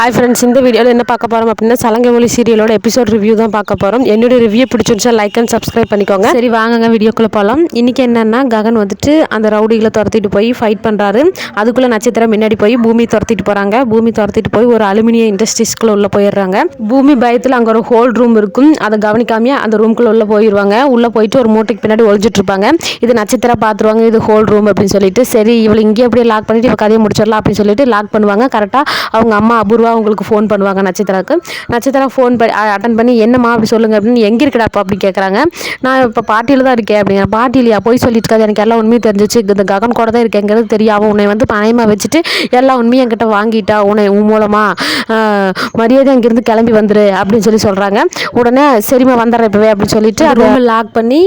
Hi friends இந்த வீடியோவில் என்ன பார்க்க போகிறோம் அப்படின்னா சலங்கை ஒளி சீரியலோட எபிசோட் ரிவ்யூ தான் பார்க்க போகிறோம் என்னோட ரிவ்யூ பிடிச்சிருந்துச்சா லைக் அண்ட் சப்ஸ்கிரைப் பண்ணிக்கோங்க. சரி வாங்க வீடியோக்குள்ளே போகலாம் இன்றைக்கி என்னென்னா ககன் வந்துட்டு அந்த ரவுடிகளை துரத்திட்டு போய் ஃபைட் பண்ணுறாரு அதுக்குள்ளே நட்சத்திரம் முன்னாடி போய் பூமி துரத்திட்டு போகிறாங்க பூமி துரத்திட்டு போய் ஒரு அலுமினிய இண்டஸ்ட்ரீஸ்க்குள்ளே உள்ளே போயிடுறாங்க. பூமி பயத்தில் அங்கே ஒரு ஹோல் ரூம் இருக்கும். அதை கவனிக்காமையே அந்த ரூம்குள்ளே உள்ளே போயிடுவாங்க உள்ளே போயிட்டு ஒரு மூட்டைக்கு பின்னாடி ஒழிஞ்சிட்டு இருப்பாங்க இது நட்சத்திரம் பார்த்துருவாங்க இது ஹோல் ரூம் அப்படின்னு சொல்லிட்டு. சரி இவளை இங்கே அப்படியே லாக் பண்ணிட்டு இப்போ கதையை முடிச்சிடலாம் அப்படின்னு சொல்லிட்டு லாக் பண்ணுவாங்க. கரெக்டாக அவங்க அம்மா அபூர்வா அவங்களுக்கு ஃபோன் பண்ணுவாங்க நட்சத்திராவுக்கு. நட்சத்திரா ஃபோன் பண்ணி அட்டன் பண்ணி என்னம்மா அப்படி சொல்லுங்க அப்படின்னு எங்கே இருக்கடாப்பா? அப்படி கேட்குறாங்க நான் இப்போ பாட்டியில் தான் இருக்கேன் அப்படிங்கிற பாட்டிலையா? போய் சொல்லிட்டு இருக்காது எனக்கு எல்லா உண்மையும் தெரிஞ்சிச்சு. இந்த ககன் கூட தான் இருக்கேங்கிறது தெரியும் அவன் உன்னை வந்து பணயமாக வச்சுட்டு எல்லா உண்மையும் என்கிட்ட வாங்கிட்டா உன்னை உன் மூலமாக மரியாதை அங்கேருந்து கிளம்பி வந்துரு அப்படின்னு சொல்லி சொல்கிறாங்க உடனே சரிம்மா வந்துடுறேன் இப்போவே அப்படின்னு சொல்லிட்டு ரூமை லாக் பண்ணி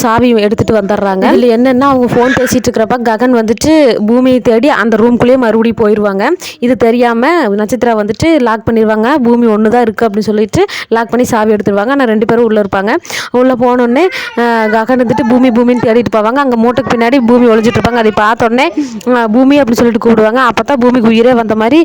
சாவி எடுத்துகிட்டு வந்துடுறாங்க. இதில் என்னென்னா அவங்க ஃபோன் பேசிகிட்டு இருக்கிறப்ப ககன் வந்துட்டு பூமியை தேடி அந்த ரூம்குள்ளேயே மறுபடியும் போயிடுவாங்க இது தெரியாமல் நட்சத்திரா வந்துட்டு லாக் பண்ணிடுவாங்க பூமி ஒன்று தான் இருக்குது அப்படின்னு சொல்லிட்டு லாக் பண்ணி சாவி எடுத்துருவாங்க. ஆனால் ரெண்டு பேரும் உள்ளே இருப்பாங்க. உள்ளே போனோடனே ககன் வந்துட்டு பூமி பூமின்னு தேடிட்டு போவாங்க. அங்கே மூட்டைக்கு பின்னாடி பூமி ஒழிஞ்சிட்டு இருப்பாங்க. அதை பார்த்தோடனே பூமி அப்படின்னு சொல்லிட்டு கூப்பிடுவாங்க. அப்போ தான் பூமிக்கு உயிரே வந்த மாதிரி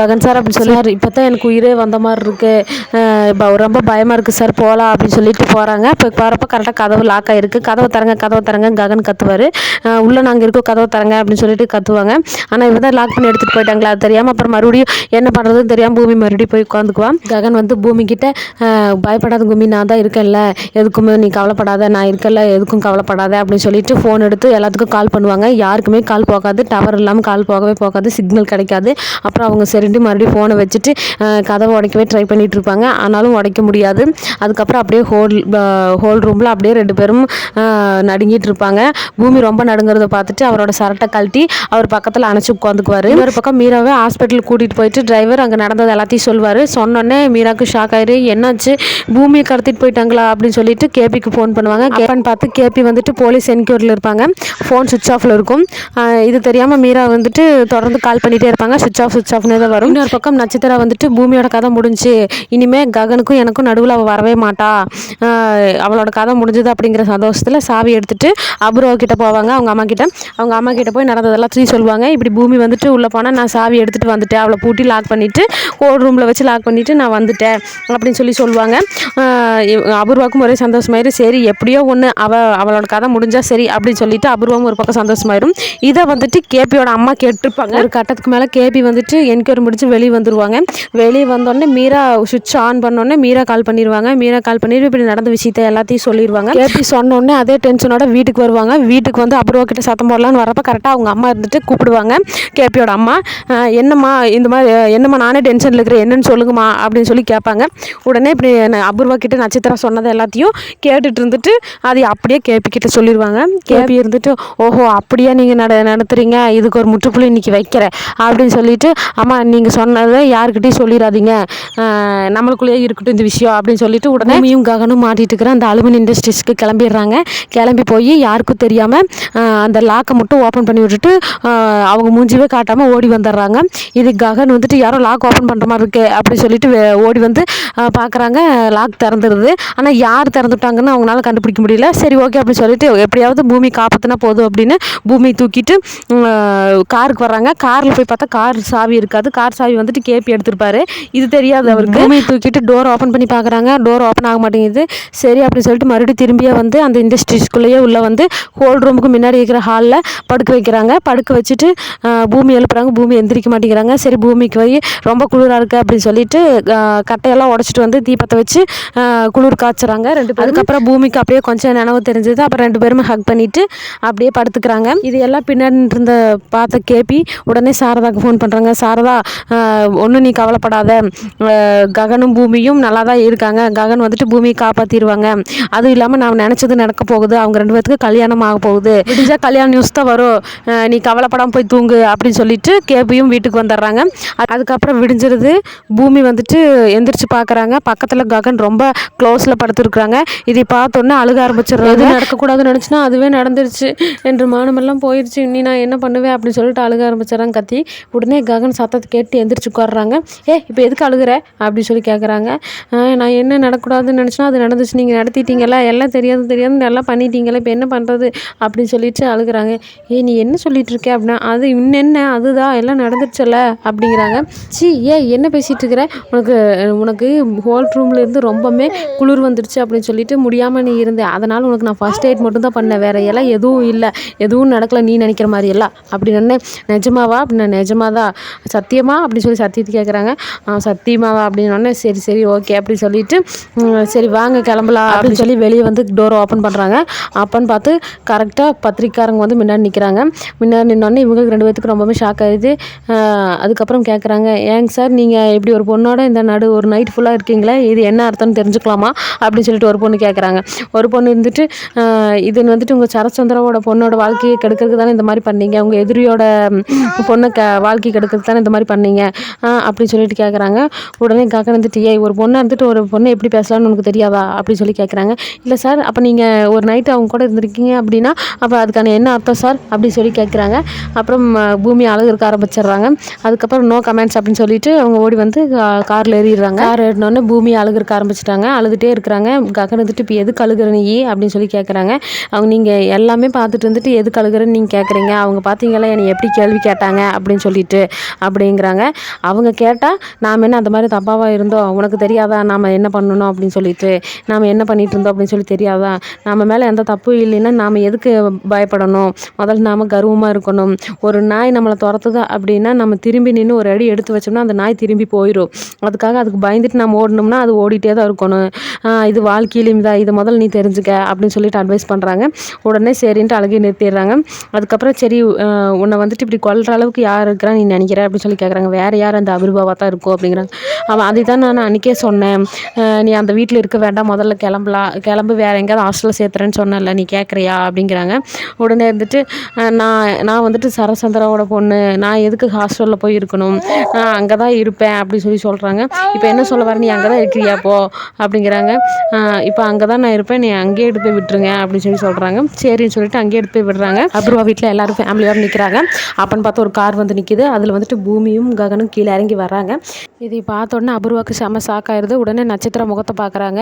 ககன் சார் அப்படின்னு சொல்லுவார் இப்போ தான் எனக்கு உயிரே வந்த மாதிரி இருக்குது ரொம்ப பயமாக இருக்குது சார். போகலாம் அப்படின்னு சொல்லிட்டு போகிறாங்க இப்போ போகிறப்ப கரெக்டாக கதவு லாக் ஆகிருக்கு கதவை தரங்க கதவை தரங்க ககன் கத்துவார். உள்ளே நாங்கள் இருக்கோம் கதவை தரங்க அப்படின்னு சொல்லிட்டு கத்துவாங்க. ஆனால் இவ தான் லாக் பண்ணி எடுத்துகிட்டு போயிட்டாங்களா? அது தெரியாமல் அப்புறம் மறுபடியும் என்ன பண்ணுறதுன்னு தெரியாமல் பூமி மறுபடியும் போய் உட்காந்துக்குவான். ககன் வந்து பூமி கிட்ட பயப்படாத பூமி நான் தான் இருக்கேன்ல. எதுக்குமே நீ கவலைப்படாத நான் இருக்கல எதுக்கும் கவலைப்படாத அப்படின்னு சொல்லிட்டு ஃபோன் எடுத்து எல்லாத்துக்கும் கால் பண்ணுவாங்க. யாருக்குமே கால் போகாது. டவர் இல்லாமல் கால் போகவே போகாது. சிக்னல் கிடைக்காது. அப்புறம் அவங்க சரிண்டு மறுபடியும் ஃபோனை வச்சுட்டு கதவை உடைக்கவே ட்ரை பண்ணிட்டு இருப்பாங்க. ஆனாலும் உடைக்க முடியாது. அதுக்கப்புறம் அப்படியே ஹோல் ஹோல் ரூமில் அப்படியே ரெண்டு பேரும் நடுங்கிட்டு இருப்பாங்க. பூமி ரொம்ப நடுங்கிறத பார்த்துட்டு அவரோட சரட்டை கழட்டி அவர் பக்கத்தில் அணைச்சி உட்காந்துக்குவார். இன்னொரு பக்கம் மீராவை ஹாஸ்பிட்டல் கூட்டிகிட்டு போயிட்டு டிரைவர் அங்கே நடந்தது எல்லாத்தையும் சொல்லுவார் சொன்னோடனே மீராக்கு ஷாக் ஆயிரு. என்னாச்சு? பூமியை கடத்திட்டு போயிட்டாங்களா? அப்படின்னு சொல்லிட்டு கேபிக்கு ஃபோன் பண்ணுவாங்க. கேப்பன் பார்த்து கேபி வந்துட்டு போலீஸ் என்கொயரியில் இருப்பாங்க. ஃபோன் சுவிச் ஆஃபில் இருக்கும். இது தெரியாமல் மீரா வந்துட்டு தொடர்ந்து கால் பண்ணிகிட்டே இருப்பாங்க. சுவிச் ஆஃப் சுவிச் ஆஃப்னே தான் வரும். இன்னொரு பக்கம் நட்சத்திரா வந்துட்டு பூமியோட கதை முடிஞ்சு இனிமே ககனுக்கும் எனக்கும் நடுவில் அவள் வரவே மாட்டா. அவளோட கதை முடிஞ்சது அப்படிங்கிற சந்தோஷத்தில் சாவி எடுத்துட்டு அபூர்வா கிட்ட போவாங்க. அவங்க அம்மா கிட்ட. அவங்க அம்மா கிட்ட போய் நடந்தது எல்லாத்தையும் சொல்லுவாங்க. இப்படி பூமி வந்துட்டு உள்ளே போனால் நான் சாவி எடுத்துட்டு வந்துட்டேன். அவளை பூட்டி லாக் பண்ணிவிட்டு ஒரு ரூமில் வச்சு லாக் பண்ணிவிட்டு நான் வந்துட்டேன் அப்படின்னு சொல்லி சொல்லுவாங்க. அபூர்வாக்கும் ஒரே சந்தோஷமாயிரும். சரி எப்படியோ ஒன்று அவ அவளோட கதை முடிஞ்சால் சரி அப்படின்னு சொல்லிட்டு அபூர்வம் ஒரு பக்கம் சந்தோஷமாயிரும். இதை வந்துட்டு கேபியோட அம்மா கேட்டிருப்பாங்க. ஒரு கட்டத்துக்கு மேலே கேபி வந்துட்டு என்கொயரி முடிச்சு வெளியே வந்துருவாங்க. வெளியே வந்தோடனே மீரா சுவிட்ச் ஆன் பண்ணோடனே மீரா கால் பண்ணிடுவாங்க மீரா கால் பண்ணிட்டு இப்படி நடந்த விஷயத்த எல்லாத்தையும் சொல்லிடுவாங்க கேபி சொன்னோடனே அதே டென்ஷனோட வீட்டுக்கு வருவாங்க. வீட்டுக்கு வந்து அபூர்வா கிட்ட சத்தம் போடலான்னு வரப்போ கரெக்டாக அவங்க அம்மா இருந்துட்டு கூப்பிடுவாங்க. கேபியோட அம்மா என்னம்மா இந்த மாதிரி என்னம்மா நானே டென்ஷனில் இருக்கிறேன். என்னன்னு சொல்லுங்கம்மா அப்படின்னு சொல்லி கேட்பாங்க. உடனே இப்படி ந- அபூர்வா கிட்ட நட்சத்திரம் சொன்னது எல்லாத்தையும் கேட்டுட்டு இருந்துட்டு அதை அப்படியே கேபி கிட்ட சொல்லிடுவாங்க. கேபி இருந்துட்டு ஓஹோ அப்படியே நீங்கள் நட நடத்துறீங்க? இதுக்கு ஒரு முற்றுப்புள்ளி இன்னைக்கு வைக்கிறேன் அப்படின்னு சொல்லிட்டு அம்மா நீங்கள் சொன்னதை யாருக்கிட்டையும் சொல்லிடாதீங்க. நம்மளுக்குள்ளேயே இருக்கட்டும் இந்த விஷயம். அப்படின்னு சொல்லிட்டு உடனே மீயும் ககனும் மாட்டிட்டு இருக்கிற அந்த அலுமினி இண்டஸ்ட்ரீஸ்க்கு கிளம்பிடுறாங்க. கிளம்பி போய் யாருக்கும் தெரியாமல் அந்த லாக்கை மட்டும் ஓப்பன் பண்ணி விட்டுட்டு அவங்க மூஞ்சிவே காட்டாமல் ஓடி வந்துடுறாங்க. இது ககன் வந்துட்டு யாரோ லாக் ஓப்பன் பண்ணுற மாதிரி இருக்கே அப்படி சொல்லிட்டு ஓடி வந்து பார்க்குறாங்க லாக் திறந்துருது. ஆனால் யார் திறந்துட்டாங்கன்னு அவங்களால கண்டுபிடிக்க முடியல. சரி ஓகே அப்படின்னு சொல்லிட்டு எப்படியாவது பூமி காப்பாற்றினா போதும் அப்படின்னு பூமி தூக்கிட்டு காருக்கு வர்றாங்க. காரில் போய் பார்த்தா கார் சாவி இருக்காது. கார் சாவி வந்துட்டு கேபி எடுத்திருப்பாரு. இது தெரியாது அவருக்கு. பூமியை தூக்கிட்டு டோர் ஓப்பன் பண்ணி பார்க்குறாங்க டோர் ஓப்பன் ஆக மாட்டேங்குது. சரி அப்படின்னு சொல்லிட்டு மறுபடியும் திரும்பியே வந்து அந்த இண்டஸ்ட்ரீஸ்குள்ளேயே உள்ள வந்து ஹோல் ரூமுக்கு முன்னாடி இருக்கிற ஹாலில் படுக்க வைக்கிறாங்க. படுக்க வச்சுட்டு பூமி எழுப்புறாங்க. பூமி எந்திரிக்க மாட்டேங்கிறாங்க. சரி பூமிக்கு போய் ரொம்ப குளிராக இருக்குது அப்படின்னு சொல்லிட்டு கட்டையெல்லாம் உடச்சிட்டு வந்து தீபத்தை வச்சு குளிர் காய்ச்சுறாங்க. ரெண்டு பேரும்? அதுக்கப்புறம் பூமிக்கு அப்படியே கொஞ்சம் நினைவு தெரிஞ்சது. அப்புறம் ரெண்டு பேரும் ஹக் பண்ணிட்டு அப்படியே படுத்துக்கிறாங்க. இது எல்லாம் பின்னாடி இருந்த பார்த்த கேபி உடனே சாரதாக்கு ஃபோன் பண்ணுறாங்க சாரதா ஒன்றும் நீ கவலைப்படாத. ககனும் பூமியும் நல்லா தான் இருக்காங்க. ககன் வந்துட்டு பூமியை காப்பாற்றிடுவாங்க அதுவும் இல்லாமல் நான் நினச்சது நடக்க போகுது. அவங்க ரெண்டு பேத்துக்கு கல்யாணம் ஆக போகுது. விடிஞ்சா கல்யாண நியூஸ் தான் வரும். நீ கவலைப்படாமல் போய் தூங்கு அப்படின்னு சொல்லிட்டு கேபியும் வீட்டுக்கு வந்துடுறாங்க. அ- அதுக்கப்புறம் விடிஞ்சிருது. பூமி வந்துட்டு எந்திரிச்சு பார்க்குறாங்க பக்கத்தில் ககன் ரொம்ப க்ளோஸில் படுத்துருக்குறாங்க. இதை பார்த்தோன்னே அழுக ஆரம்பிச்சிடுறாங்க. எதுவும் நடக்கக்கூடாதுன்னு நினச்சினா அதுவே நடந்துருச்சு. என்று மானமெல்லாம் போயிடுச்சு இனி நான் என்ன பண்ணுவேன்? அப்படின்னு சொல்லிட்டு அழுக ஆரம்பிச்சிடறாங்க கத்தி. உடனே ககன் சத்தத்தை கேட்டு எந்திரிச்சு உட்காடுறாங்க ஏ இப்போ எதுக்கு அழுகுற? அப்படின்னு சொல்லி கேட்குறாங்க நான் என்ன நடக்கூடாதுன்னு நினச்சினா அது நடந்துச்சு. நீங்கள் நடத்திட்டீங்களா எல்லாம் தெரியாது தெரியாது நல்லா பண்ணிட்டீங்களா இப்போ என்ன பண்ணுறது அப்படின்னு சொல்லிட்டு அழுகுறாங்க. ஏ நீ என்ன சொல்லிட்டு இருக்க? அப்படின்னா அது இன்னென்ன? அதுதான். எல்லாம் நடந்துருச்சுல்ல? அப்படிங்கிறாங்க. சி ஏ என்ன பேசிகிட்டு இருக்கிற உனக்கு உனக்கு ஹோல் ரூம்லேருந்து ரொம்பவுமே குளிர் வந்துடுச்சு அப்படின்னு சொல்லிட்டு முடியாமல் நீ இருந்த. அதனால் உனக்கு நான் ஃபஸ்ட் எய்ட் மட்டும் தான் பண்ணேன். வேறு எல்லாம் எதுவும் இல்லை. எதுவும் நடக்கலை நீ நினைக்கிற மாதிரி எல்லாம் அப்படி சொன்னேன் நிஜமாவா? அப்படின்னா நிஜமாதா சத்தியமா? அப்படின்னு சொல்லி சத்தியத்தை கேட்குறாங்க சத்தியமாவா? அப்படின்னு சரி சரி ஓகே அப்படின்னு சொல்லிட்டு சரி வாங்க கிளம்பலாம் அப்படின்னு சொல்லி வெளியே வந்து டோர் ஓப்பன் பண்ணுறாங்க அப்பன்னு பார்த்து கரெக்டாக பத்திரிக்காரங்க வந்து முன்னாடி நிற்கிறாங்க முன்னாடி நின்னோடனே இவங்களுக்கு ரெண்டு பேத்துக்கு ரொம்பவே ஷாக் ஆகிடுது அதுக்கப்புறம் கேட்குறாங்க ஏங்க சார் நீங்கள் இப்படி ஒரு பொண்ணோட இந்த நடு ஒரு நைட் ஃபுல்லாக இருக்கீங்களே இது என்ன அர்த்தம்னு தெரிஞ்சுக்கலாமா? அப்படின்னு சொல்லிட்டு ஒரு பொண்ணு கேட்குறாங்க ஒரு பொண்ணு இருந்துட்டு இது வந்துட்டு உங்கள் சரச்சந்திராவோட பொண்ணோட வாழ்க்கையை கெடுக்கிறதுக்கு தானே இந்த மாதிரி பண்ணீங்க. உங்கள் எதிரியோட பொண்ணை க வாழ்க்கை கெடுக்கிறதுக்கு தானே இந்த மாதிரி பண்ணீங்க. அப்படின்னு சொல்லிட்டு கேட்குறாங்க உடனே காக்கா வந்துட்டு ஏய் ஒரு பொண்ணை இருந்துட்டு ஒரு பொண்ணை எப்படி பேசலாம்னு உனக்கு தெரியாதா? அப்படின்னு சொல்லி கேட்குறாங்க இல்லை சார் அப்போ நீங்கள் ஒரு நைட்டு அவங்க கூட இருந்திருக்கீங்க அப்படின்னா அப்போ அதுக்கான என்ன அர்த்தம் சார்? அப்படின்னு சொல்லி கேட்குறாங்க அப்புறம் பூமி அழகு இருக்க ஆரம்பிச்சிடுறாங்க. அதுக்கப்புறம் நோ ரொமான்ஸ் அப்படின்னு சொல்லிட்டு அவங்க ஓடி வந்து காரில் ஏறிடுறாங்க. கார் ஏறினோடனே பூமி அழுகிறக்க ஆரம்பிச்சிட்டாங்க. அழுதுகிட்டே இருக்கிறாங்க. கக்கன் வந்துட்டு இப்போ எதுக்கு அழுகுற? நீ அப்படின்னு சொல்லி கேட்குறாங்க அவங்க நீங்கள் எல்லாமே பார்த்துட்டு வந்துட்டு எதுக்கு அழுகுறன்னு நீங்கள் கேட்குறீங்க அவங்க பார்த்தீங்களா? என்னை எப்படி கேள்வி கேட்டாங்க? அப்படின்னு சொல்லிட்டு அப்படிங்கிறாங்க. அவங்க கேட்டால் நாம் என்ன அந்த மாதிரி தப்பாவாக இருந்தோம்? உனக்கு தெரியாதா? நாம் என்ன பண்ணணும்? அப்படின்னு சொல்லிட்டு நாம் என்ன பண்ணிட்டு இருந்தோம்? அப்படின்னு சொல்லி தெரியாதா? நம்ம மேலே எந்த தப்பும் இல்லைன்னா நாம் எதுக்கு பயப்படணும்? முதல்ல நாம் கர்வமாக இருக்கணும். ஒரு நாய் நம்மளை துரத்துது அப்படின்னா நம்ம திரும்பி நின்று ஒரு அடி எடுத்து வச்சோம்னா அந்த நாய் திரும்பி போயிடும் அதுக்காக அதுக்கு பயந்துட்டு நம்ம ஓடணும்னா அது ஓடிட்டே தான் இருக்கணும். இது வாழ்க்கையிலும் தான் இதை முதல்ல நீ தெரிஞ்சுக்க அப்படின்னு சொல்லிட்டு அட்வைஸ் பண்ணுறாங்க உடனே சரின்ட்டு அழகே நிறுத்திடுறாங்க. அதுக்கப்புறம் சரி உன்னை வந்துட்டு இப்படி கொல்ற அளவுக்கு யார் இருக்கிறா நீ நினைக்கிற அப்படின்னு சொல்லி கேட்குறாங்க வேறு யார் அந்த அபிர்பாவாக தான் இருக்கும் அப்படிங்கிறாங்க. அவன் அதை தான் நான் அன்றைக்கே சொன்னேன். நீ அந்த வீட்டில் இருக்க வேண்டாம் முதல்ல கிளம்பலாம் கிளம்பு வேறு எங்கேயாவது ஹாஸ்டலில் சேர்த்துறேன்னு சொன்னல நீ கேட்குறியா அப்படிங்கிறாங்க. உடனே இருந்துட்டு நான் நான் வந்துட்டு சரசந்திராவோட பொண்ணு நான் எதுக்கு ஹாஸ்டலில் போய் இருக்கணும்? அங்கே தான் இருப்பேன் அப்படின்னு சொல்லி சொல்கிறாங்க இப்போ என்ன சொல்ல வர நீ அங்கே தான் இருக்கிறியா போ அப்படிங்கிறாங்க. இப்போ அங்கே தான் நான் இருப்பேன் நீ அங்கேயே எடுத்து போய் விட்டுருங்க அப்படின்னு சொல்லி சொல்கிறாங்க சரின்னு சொல்லிட்டு அங்கேயே எடுத்து போய் விடுறாங்க. அப்புறம் வீட்டில் எல்லாரும் ஃபேமிலியோட நிற்கிறாங்க அப்பன்னு பார்த்து ஒரு கார் வந்து நிற்கிது அதில் வந்துட்டு பூமியும் ககனும் கீழே இறங்கி வர்றாங்க. இதை பார்த்த உடனே அபூர்வாக்கு செம சாக்காயிருது உடனே நட்சத்திர முகத்தை பார்க்குறாங்க.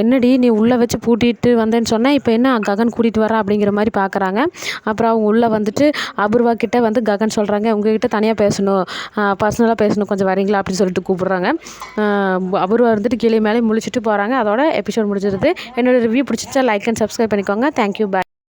என்னடி நீ உள்ளே வச்சு பூட்டிட்டு வந்தேன்னு சொன்னால் இப்போ என்ன ககன் கூட்டிகிட்டு வரா அப்படிங்கிற மாதிரி பார்க்குறாங்க. அப்புறம் அவங்க உள்ளே வந்துட்டு அபூர்வா கிட்டே வந்து ககன் சொல்கிறாங்க உங்ககிட்ட தனியாக பேசணும். பர்சனலாக பேசணும் கொஞ்சம் வரீங்களா அப்படின்னு சொல்லிட்டு கூப்பிட்றாங்க. அவர் வந்துட்டு இருந்துட்டு கீழே மேலே முழிச்சிட்டு போகிறாங்க அதோட எபிசோட் முடிஞ்சிருது. என்னோட ரிவ்யூ பிடிச்சிச்சா லைக் அண்ட் சப்ஸ்கிரைப் பண்ணிக்கோங்க. Thank you bye